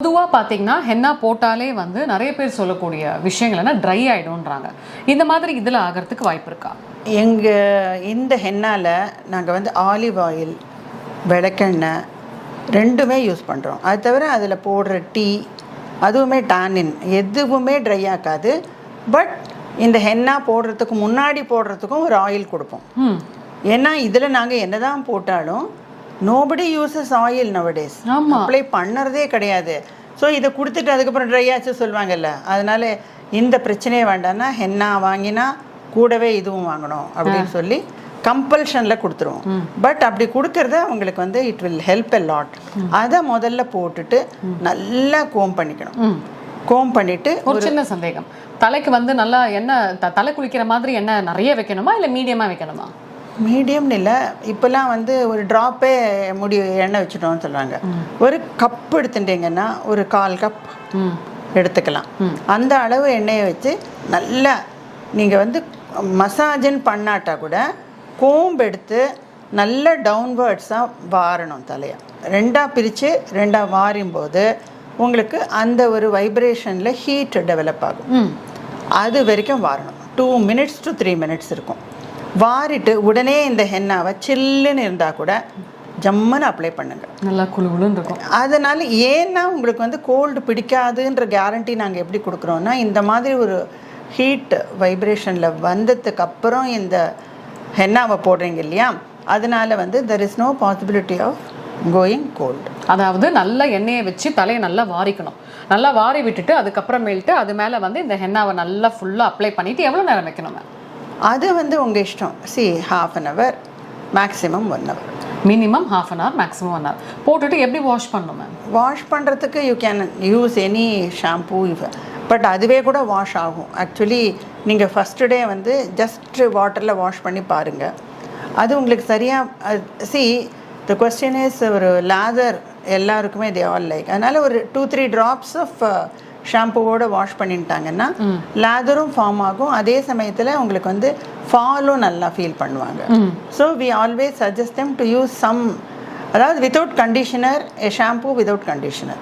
பொதுவாக பார்த்தீங்கன்னா ஹென்னா போட்டாலே வந்து நிறைய பேர் சொல்லக்கூடிய விஷயங்கள் என்ன ட்ரை ஆகிடும்ன்றாங்க இந்த மாதிரி இதில் ஆகிறதுக்கு வாய்ப்பு இருக்கா? எங்கள் இந்த ஹென்னால நாங்கள் வந்து ஆலிவ் ஆயில் விளக்கெண்ணெய் ரெண்டுமே யூஸ் பண்ணுறோம் அது தவிர அதில் போடுற டீ அதுவுமே டானின் எதுவுமே ட்ரை ஆக்காது பட் இந்த ஹென்னா போடுறதுக்கு முன்னாடி போடுறதுக்கும் ஒரு ஆயில் கொடுப்போம். ஏன்னா இதில் நாங்கள் என்னதான் போட்டாலும் nobody uses oil nowadays. Apply பண்ணுறதே கிடையாது. ஸோ இதை கொடுத்துட்டு அதுக்கப்புறம் ட்ரை ஆச்சு சொல்லுவாங்கல்ல. அதனால இந்த பிரச்சனையே வேண்டாம்னா ஹென்னா வாங்கினா கூடவே இதுவும் வாங்கணும் அப்படின்னு சொல்லி கம்பல்ஷனில் கொடுத்துருவோம். பட் அப்படி கொடுக்கறது அவங்களுக்கு வந்து it will help a lot அதை முதல்ல போட்டுட்டு நல்லா கோம் பண்ணிக்கணும். கோம் பண்ணிட்டு ஒரு சின்ன சந்தேகம். தலைக்கு வந்து நல்லா எண்ணெய் தலை குளிக்கிற மாதிரி எண்ணெய் நிறைய வைக்கணுமா? இல்லை மீடியமாக வைக்கணுமா? மீடியம்னு இல்லை இப்போல்லாம் வந்து ஒரு ட்ராப்பே முடி எண்ணெய் வச்சுட்டோம்னு சொல்லுவாங்க. ஒரு கப் எடுத்துட்டீங்கன்னா ஒரு கால் கப் ம். எடுத்துக்கலாம். அந்த அளவு எண்ணெயை வச்சு நல்லா நீங்கள் வந்து மசாஜன் பண்ணாட்டா கூட கோம்பு எடுத்து நல்ல டவுன்வேர்ட்ஸாக வாரணும் தலையை. ரெண்டாக பிரித்து ரெண்டாக வாரும் போது உங்களுக்கு அந்த ஒரு வைப்ரேஷனில் ஹீட் டெவலப் ஆகும். ம். அது வரைக்கும் வாரணும். Two minutes to three minutes இருக்கும். வாரிட்டு உடனே இந்த ஹென்னாவை சில்லுன்னு இருந்தால் கூட ஜம்முன்னு அப்ளை பண்ணுங்க. நல்லா குளுன்னு இருக்கும். அதனால ஏன்னா உங்களுக்கு வந்து கோல்டு பிடிக்காதுன்ற கேரண்டி நாங்கள் எப்படி கொடுக்குறோன்னா இந்த மாதிரி ஒரு ஹீட் வைப்ரேஷனில் வந்ததுக்கு அப்புறம் இந்த ஹென்னாவை போடுறீங்க இல்லையா? அதனால வந்து there is no possibility of going cold அதாவது நல்ல எண்ணெயை வச்சு தலையை நல்லா வாரிக்கணும். நல்லா வாரி விட்டுட்டு அதுக்கப்புறமேல்ட்டு அது மேலே வந்து இந்த ஹென்னாவை நல்லா ஃபுல்லாக அப்ளை பண்ணிட்டு எவ்வளோ நேரம் வைக்கணும் மேம் அது வந்து உங்கள் இஷ்டம். See half an hour maximum one hour minimum half an hour maximum one hour போட்டுட்டு எப்படி வாஷ் பண்ணணும் மேம் வாஷ் பண்ணுறதுக்கு you can use any shampoo but அதுவே கூட வாஷ் ஆகும். ஆக்சுவலி நீங்கள் ஃபஸ்ட்டு டே வந்து ஜஸ்ட் வாட்டரில் வாஷ் பண்ணி பாருங்கள் அது உங்களுக்கு சரியாக சி த கொஸ்டின் இஸ் ஒரு லேதர் எல்லாருக்குமே தே ஆல் லைக் அதனால் ஒரு டூ த்ரீ ட்ராப்ஸ் ஆஃப் ஷாம்புவோட வாஷ் பண்ணிட்டாங்கன்னா லேதரும் ஃபார்ம் ஆகும். அதே சமயத்தில் உங்களுக்கு வந்து ஃபாலும் நல்லா ஃபீல் பண்ணுவாங்க. So we always suggest them to use some அதாவது without conditioner shampoo without conditioner